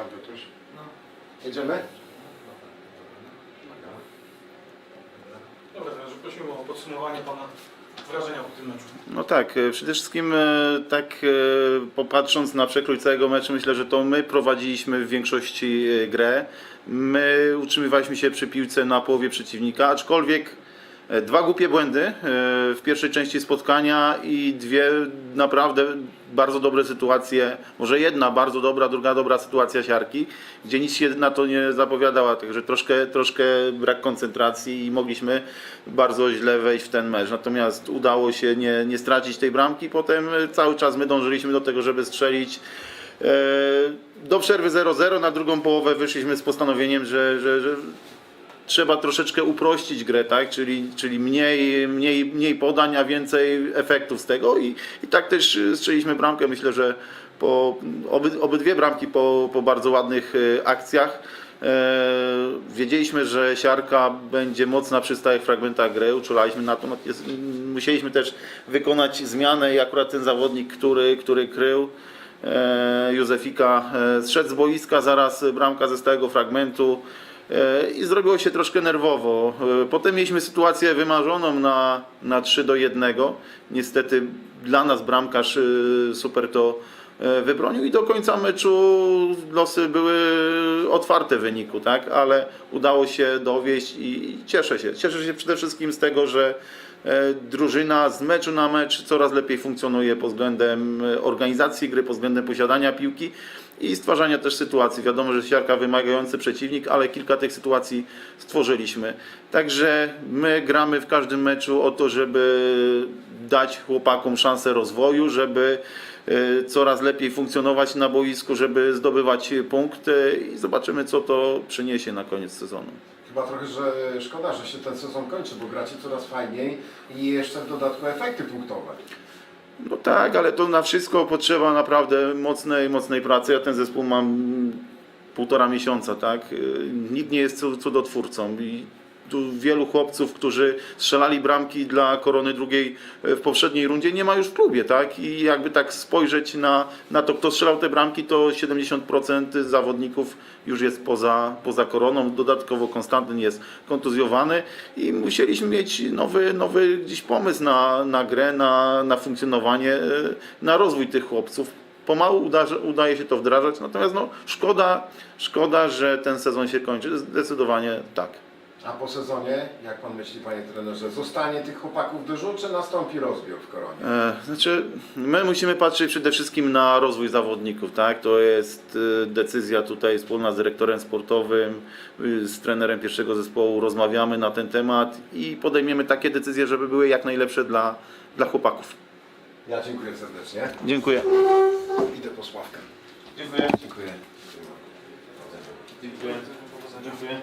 Tamto też. No. Jedziemy? Dobra, także prosimy o podsumowanie Pana wrażenia po tym meczu. No tak, e, przede wszystkim e, tak e, popatrząc na przekrój całego meczu, myślę, że to my prowadziliśmy w większości grę. My utrzymywaliśmy się przy piłce na połowie przeciwnika, aczkolwiek dwa głupie błędy e, w pierwszej części spotkania i dwie naprawdę bardzo dobre sytuacje, może jedna bardzo dobra, druga dobra sytuacja siarki, gdzie nic się na to nie zapowiadała, także troszkę, troszkę brak koncentracji i mogliśmy bardzo źle wejść w ten mecz. Natomiast udało się nie, nie stracić tej bramki, potem e, cały czas my dążyliśmy do tego, żeby strzelić. E, Do przerwy 0-0, na drugą połowę wyszliśmy z postanowieniem, że, że, że trzeba troszeczkę uprościć grę, tak? czyli, czyli mniej, mniej, mniej podań, a więcej efektów z tego i, i tak też y, strzeliśmy bramkę. Myślę, że po oby, obydwie bramki po, po bardzo ładnych y, akcjach. E, wiedzieliśmy, że siarka będzie mocna przy stałych fragmentach gry, uczulaliśmy na to. Natomiast musieliśmy też wykonać zmianę i akurat ten zawodnik, który, który krył e, Józefika, e, zszedł z boiska, zaraz bramka ze stałego fragmentu i zrobiło się troszkę nerwowo. E, Potem mieliśmy sytuację wymarzoną na, na 3 do 1. Niestety dla nas bramkarz e, super to e, wybronił i do końca meczu losy były otwarte w wyniku, tak? ale udało się dowieść i cieszę się. Cieszę się przede wszystkim z tego, że e, drużyna z meczu na mecz coraz lepiej funkcjonuje pod względem e, organizacji gry, pod względem posiadania piłki i stwarzania też sytuacji. Wiadomo, że siarka wymagający przeciwnik, ale kilka tych sytuacji stworzyliśmy. Także my gramy w każdym meczu o to, żeby dać chłopakom szansę rozwoju, żeby e, coraz lepiej funkcjonować na boisku, żeby zdobywać punkty i zobaczymy, co to przyniesie na koniec sezonu. Chyba trochę, że szkoda, że się ten sezon kończy, bo gracie coraz fajniej i jeszcze w dodatku efekty punktowe. No tak, ale to na wszystko potrzeba naprawdę mocnej, mocnej pracy. Ja ten zespół mam półtora miesiąca, tak? Y, Nikt nie jest cu- cudotwórcą i tu wielu chłopców, którzy strzelali bramki dla Korony drugiej y, w poprzedniej rundzie nie ma już w klubie, tak? I jakby tak spojrzeć na, na to, kto strzelał te bramki, to 70% zawodników już jest poza, poza Koroną. Dodatkowo Konstantyn jest kontuzjowany i musieliśmy mieć nowy, nowy gdzieś pomysł na, na grę, na, na funkcjonowanie, y, na rozwój tych chłopców. Pomału uda, udaje się to wdrażać, natomiast no, szkoda, szkoda, że ten sezon się kończy. Zdecydowanie tak. A po sezonie, jak pan myśli, panie trenerze, zostanie tych chłopaków dużo, czy nastąpi rozbiór w koronie? E, Znaczy, my musimy patrzeć przede wszystkim na rozwój zawodników, tak? To jest e, decyzja tutaj wspólna z dyrektorem sportowym, y, z trenerem pierwszego zespołu, rozmawiamy na ten temat i podejmiemy takie decyzje, żeby były jak najlepsze dla, dla chłopaków. Ja dziękuję serdecznie. Dziękuję. Idę po Sławkę. Dziękuję. Dziękuję. Dziękuję. Dziękuję.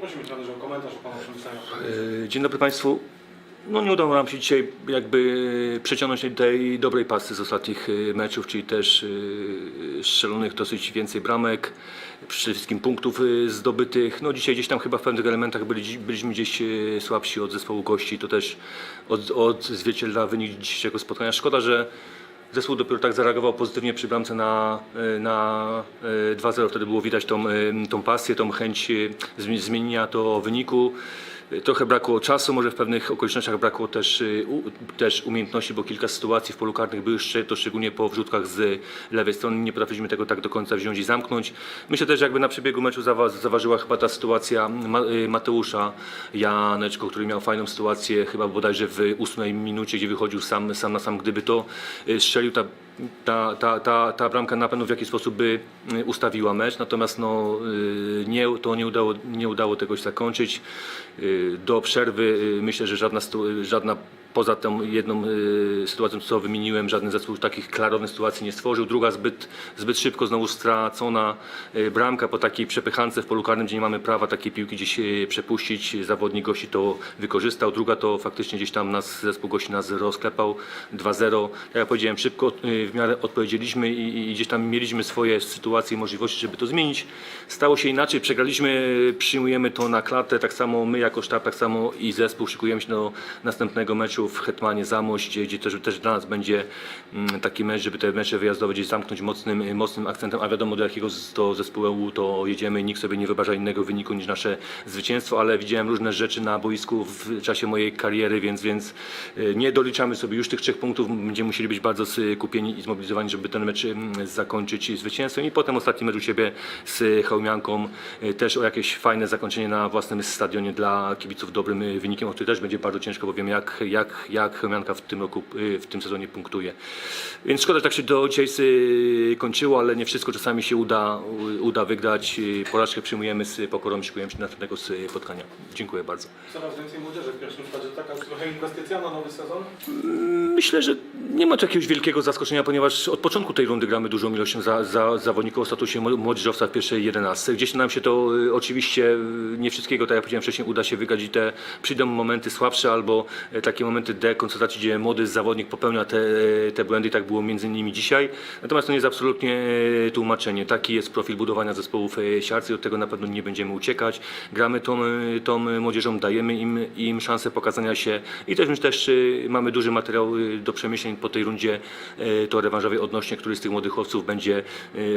Prosimy trenerze o komentarz o Pana przemyślenia. Yy, Dzień dobry Państwu. No nie udało nam się dzisiaj jakby przeciągnąć tej- dobrej pasy z ostatnich y, meczów, czyli też y, strzelonych dosyć więcej bramek, przede wszystkim punktów y, zdobytych. No dzisiaj gdzieś tam chyba w pewnych elementach byli, byliśmy gdzieś słabsi od zespołu gości, to też od, odzwierciedla wynik dzisiejszego spotkania. Szkoda, że Zespół dopiero tak zareagował pozytywnie przy bramce na, na y, 2-0. Wtedy było widać tą, tą pasję, tą chęć zmi- zmienienia to wyniku. Trochę brakło czasu, może w pewnych okolicznościach brakło też, y, też umiejętności, bo kilka sytuacji w polu karnych były jeszcze, to szczególnie po wrzutkach z lewej strony. Nie potrafiliśmy tego tak do końca wziąć i zamknąć. Myślę też, że jakby na przebiegu meczu zawa- zaważyła chyba ta sytuacja y, Mateusza Janeczko, który miał fajną sytuację chyba bodajże w ósmej minucie, gdzie wychodził sam, sam na sam. Gdyby to y, strzelił, ta, ta, ta, ta, ta bramka na pewno w jakiś sposób by y, ustawiła mecz, natomiast no, y, nie, to nie udało, nie udało tego się zakończyć. Y, Do przerwy myślę, że żadna, żadna poza tą jedną y, sytuacją, co wymieniłem, żaden zespół takich klarownych sytuacji nie stworzył. Druga zbyt, zbyt szybko znowu stracona y, bramka po takiej przepychance w polu karnym, gdzie nie mamy prawa takiej piłki gdzieś y, przepuścić. Zawodnik gości to wykorzystał. Druga to faktycznie gdzieś tam nas, zespół gości nas rozklepał 2-0. Tak jak powiedziałem, szybko y, w miarę odpowiedzieliśmy i, i gdzieś tam mieliśmy swoje sytuacje i możliwości, żeby to zmienić. Stało się inaczej, przegraliśmy, przyjmujemy to na klatę, tak samo my jako sztab, tak samo i zespół szykujemy się do następnego meczu w Hetmanie Zamość, gdzie, też, też dla nas będzie mm, taki mecz, żeby te mecze wyjazdowe gdzieś zamknąć mocnym, mocnym akcentem, a wiadomo do jakiego to zespołu to jedziemy, nikt sobie nie wybarza innego wyniku niż nasze zwycięstwo, ale widziałem różne rzeczy na boisku w czasie mojej kariery, więc, więc y, nie doliczamy sobie już tych trzech punktów, będziemy musieli być bardzo skupieni i zmobilizowani, żeby ten mecz mm, zakończyć zwycięstwem. I potem ostatni mecz u siebie z Chełmianką, y, też o jakieś fajne zakończenie na własnym stadionie dla kibiców dobrym y, wynikiem, o który też będzie bardzo ciężko, bo wiem jak, jak, jak Chełmianka w tym roku, y, w tym sezonie punktuje. Więc szkoda, że tak się do dzisiaj kończyło, ale nie wszystko czasami się uda, uda wygrać. Y, Porażkę przyjmujemy z pokorą, szykujemy się do następnego spotkania. Dziękuję bardzo. Coraz więcej młodzieży w pierwszym składzie. Trochę nowy sezon. Myślę, że nie ma tu jakiegoś wielkiego zaskoczenia, ponieważ od początku tej rundy gramy dużą ilością za, za, zawodników o statusie mł- młodzieżowca w pierwszej 11. Gdzieś nam się to y, oczywiście y, nie wszystkiego, tak jak powiedziałem wcześniej, uda się wygrać i te przyjdą momenty słabsze albo y, takie momenty dekoncentracji, gdzie młody zawodnik popełnia te, te błędy i tak było między innymi dzisiaj. Natomiast to nie jest absolutnie tłumaczenie. Taki jest profil budowania zespołów siarcy, od tego na pewno nie będziemy uciekać. Gramy tą, tą młodzieżą, dajemy im, im szansę pokazania się i też, my też y, mamy duży materiał y, do przemyśleń po tej rundzie y, to rewanżowej odnośnie, który z tych młodych chłopców będzie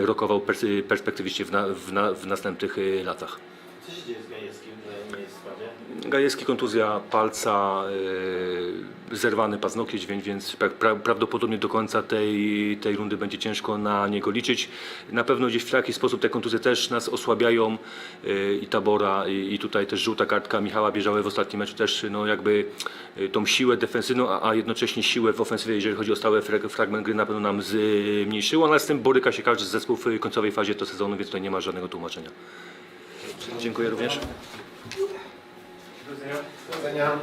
rokował pers- perspektywicznie w, na, w, na, w następnych latach. Co się dzieje z Gajewskim, że nie jest w składzie? Gajewski kontuzja palca, y, zerwany paznokieć, więc, więc pra, pra, prawdopodobnie do końca tej, tej rundy będzie ciężko na niego liczyć. Na pewno gdzieś w taki sposób te kontuzje też nas osłabiają y, i Tabora i, i tutaj też żółta kartka Michała Bieżały w ostatnim meczu też no jakby y, tą siłę defensywną, a, a jednocześnie siłę w ofensywie, jeżeli chodzi o stały frag, fragment gry na pewno nam zmniejszyło, ale z tym boryka się każdy z zespołów w końcowej fazie to sezonu, więc tutaj nie ma żadnego tłumaczenia. Dziękuję również. Do widzenia.